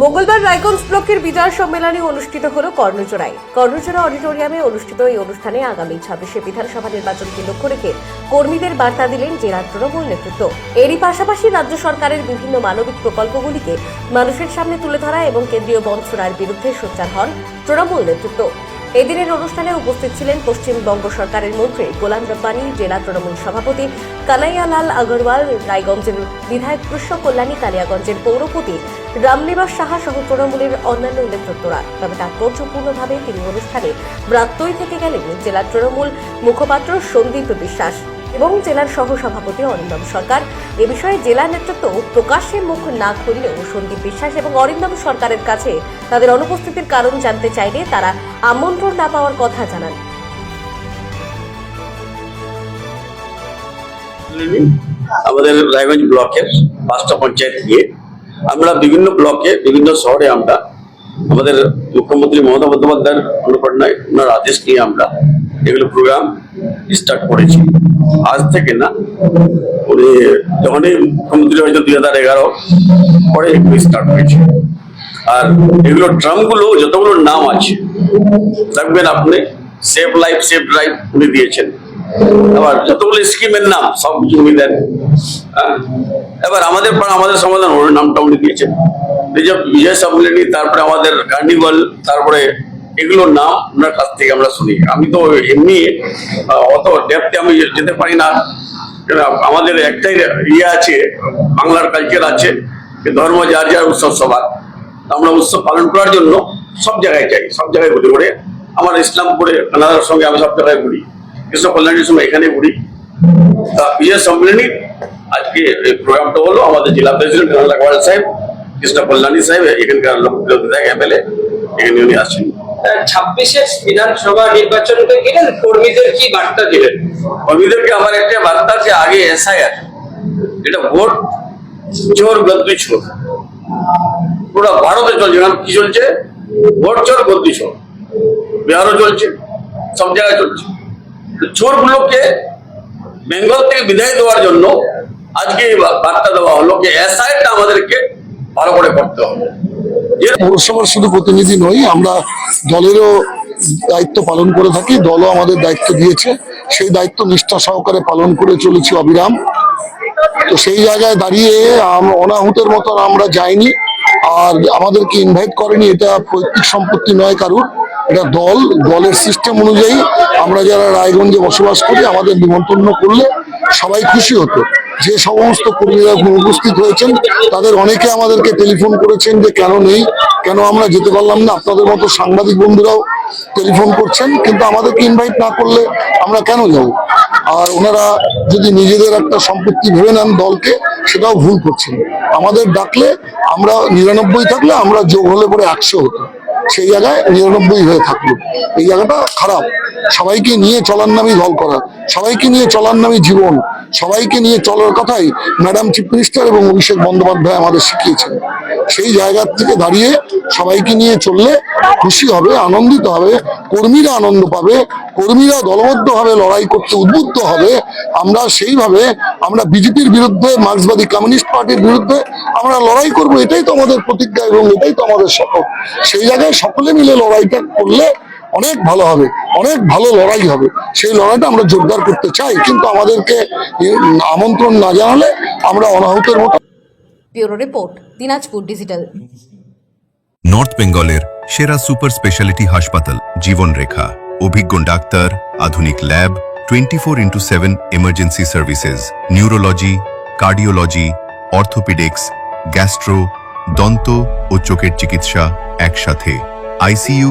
মঙ্গলবার রায়গঞ্জ ব্লকের বিজয় সম্মেলনে অনুষ্ঠিত হল কর্ণজোড়ায় কর্ণচোরা অডিটোরিয়ামে অনুষ্ঠিত এই অনুষ্ঠানে আগামী ছাব্বিশে বিধানসভা নির্বাচনকে লক্ষ্য রেখে কর্মীদের বার্তা দিলেন জেলার তৃণমূল নেতৃত্ব। এরই পাশাপাশি রাজ্য সরকারের বিভিন্ন মানবিক প্রকল্পগুলিকে মানুষের সামনে তুলে ধরা এবং কেন্দ্রীয় বঞ্চনার বিরুদ্ধে সোচ্চার হন তৃণমূল নেতৃত্ব। এদিনের অনুষ্ঠানে উপস্থিত ছিলেন পশ্চিমবঙ্গ সরকারের মন্ত্রী গোলাম রব্বানি, জেলা তৃণমূল সভাপতি কানাইয়ালাল আগরওয়াল, রায়গঞ্জের বিধায়ক কৃষ্ণ কল্যাণী, কালিয়াগঞ্জের পৌরপতি রামনিবাস সাহা সহ তৃণমূলের অন্যান্য নেতৃত্বরা। তবে তাৎপর্যপূর্ণভাবে তিনি অনুষ্ঠানে ব্রাত্যই থেকে গেলেন জেলা তৃণমূল মুখপাত্র সন্দীপ বিশ্বাস। এবং জেলার সহসভাপতি অরিন্দম সরকার। এ বিষয়ে জেলা নেতৃত্ব প্রকাশ্যে মুখ না খুললেও সন্দীপ বিশ্বাস এবং অরিন্দম সরকারের কাছে তাদের অনুপস্থিতির কারণ জানতে চাইলে তারা আমন্ত্রণ না পাওয়ার কথা জানান। আমাদের রায়গঞ্জ ব্লকের পাঁচটা পঞ্চায়েত গিয়ে আমরা বিভিন্ন ব্লকে, বিভিন্ন শহরে আমরা আমাদের মুখ্যমন্ত্রী মমতা বন্দ্যোপাধ্যায়ের অনুপ্রেরণায় ওনার আদেশ নিয়ে আমরা এগুলো প্রোগ্রাম স্টার্ট করেছি। আজ থেকে না, উনি যখনই মুখ্যমন্ত্রী হয়তো দুই হাজার এগারো, পরে এগুলো স্টার্ট হয়েছে। আর এগুলো ড্রামগুলো, যতগুলো নাম আছে দেখবেন আপনি সেভ লাইফ সেভ লাইফ উনি দিয়েছেন। আবার যতগুলো স্কিমের নাম, সব উনি দেন। হ্যাঁ? এবার আমাদের পাড়া আমাদের সমাধান ওর নামটা উনি দিয়েছেন। রিজার্ভ বিজয় সম্মেলনী তারপরে আমাদের কার্নিভাল তারপরে এগুলোর নাম ওনার কাছ থেকে আমরা শুনি। আমি তো এমনি অত ডেপথে আমি যেতে পারি না। আমাদের একটাই ইয়ে আছে, বাংলার কালচার আছে ধর্ম যার যার উৎসব সবার। আমরা উৎসব পালন করার জন্য সব জায়গায় যাই, সব জায়গায় ঘুরে ঘুরে। আমার ইসলামপুরে কানাডার সঙ্গে আমি সব জায়গায় ঘুরি কৃষ্ণ কল্যাণীর সময় এখানে ঘুরি। তা বিজয় সম্মেলনী, আজকে এই প্রোগ্রামটা হলো আমাদের জেলা প্রেসিডেন্ট কানাডা গোয়াল সাহেব কৃষ্ণ কল্যাণী সাহেব, এখানকার লোক এমএলএ, এখানে উনি আসছেন। ছাব্বিশের বিধানসভা নির্বাচনকে ঘিরে কর্মীদের কি বার্তা দিলেন? কর্মীদেরকে আমার একটা বার্তা আগে এটা ভোট পুরো ভারতে চলছে কি চলছে? ভোট চোর গদ্দি চোর। বিহারও চলছে, সব জায়গায় চলছে। চোর গুলোকে বেঙ্গল থেকে বিদায় দেওয়ার জন্য আজকে বার্তা দেওয়া হলো যে এসআইআরটা আমাদেরকে ভালো করে করতে হবে। পৌরসভার শুধু প্রতিনিধি নই, আমরা দলেরও দায়িত্ব পালন করে থাকি, দলও আমাদের দায়িত্ব দিয়েছে। সেই দায়িত্ব নিষ্ঠা সহকারে পালন করে চলেছি অবিরাম। তো সেই জায়গায় দাঁড়িয়ে অনাহুতের মতন আমরা যাইনি, আর আমাদেরকে ইনভাইট করেনি, এটা পৈতৃক সম্পত্তি নয় কারুর, এটা দল, দলের সিস্টেম অনুযায়ী আমরা যারা রায়গঞ্জে বসবাস করি, আমাদের নিমন্ত্রণ করলে সবাই খুশি হতো। যে সমস্ত কর্মীরা উপস্থিত হয়েছেন, তাদের অনেকে আমাদেরকে টেলিফোন করেছেন যে কেন নেই, কেন আমরা যেতে পারলাম না। আপনাদের মতো সাংবাদিক বন্ধুরাও টেলিফোন করছেন, কিন্তু আমাদেরকে ইনভাইট না করলে আমরা কেন যাব? আর ওনারা যদি নিজেদের একটা সম্পত্তি ভেবে নেন দলকে, সেটাও ভুল করছেন। আমাদের ডাকলে আমরা নিরানব্বই থাকলে আমরা যোগ হলে পরে একশো হতো। সেই জায়গায় নিরানব্বই হয়ে থাকল। এই জায়গাটা খারাপ। সবাইকে নিয়ে চলার নামই দল করা। সবাইকে নিয়ে চলার নামই জীবন। সবাইকে নিয়ে চলার কথাই ম্যাডাম চিফ মিনিস্টার এবং অভিষেক বন্দ্যোপাধ্যায় আমাদের শিখিয়েছেন। সেই জায়গার থেকে দাঁড়িয়ে সবাইকে নিয়ে চললে খুশি হবে, আনন্দিত হবে, কর্মীরা আনন্দ পাবে, কর্মীরা দলবদ্ধভাবে লড়াই করতে উদ্বুদ্ধ হবে। আমরা সেইভাবে আমরা বিজেপির বিরুদ্ধে, মার্ক্সবাদী কমিউনিস্ট পার্টির বিরুদ্ধে আমরা লড়াই করব, এটাই তো আমাদের প্রতিজ্ঞা এবং এটাই তো আমাদের শপথ। সেই জায়গায় সকলে মিলে লড়াইটা করলে অনেক ভালো হবে। অনেক ভালো লড়াই হবে। সেই লড়াইটা আমরা জোরদার করতে চাই কিন্তু আমাদেরকে আমন্ত্রণ না জানালে আমরা অনাহুতের মতো bureau report Dinajpur digital. North বেঙ্গলের সেরা সুপার স্পেশালিটি হাসপাতাল জীবনরেখা। অভিজ্ঞ ডাক্তার আধুনিক lab twenty four into seven emergency services neurology cardiology orthopaedics gastro দন্ত ও চোখের চিকিৎসা একসাথে। আইসিইউ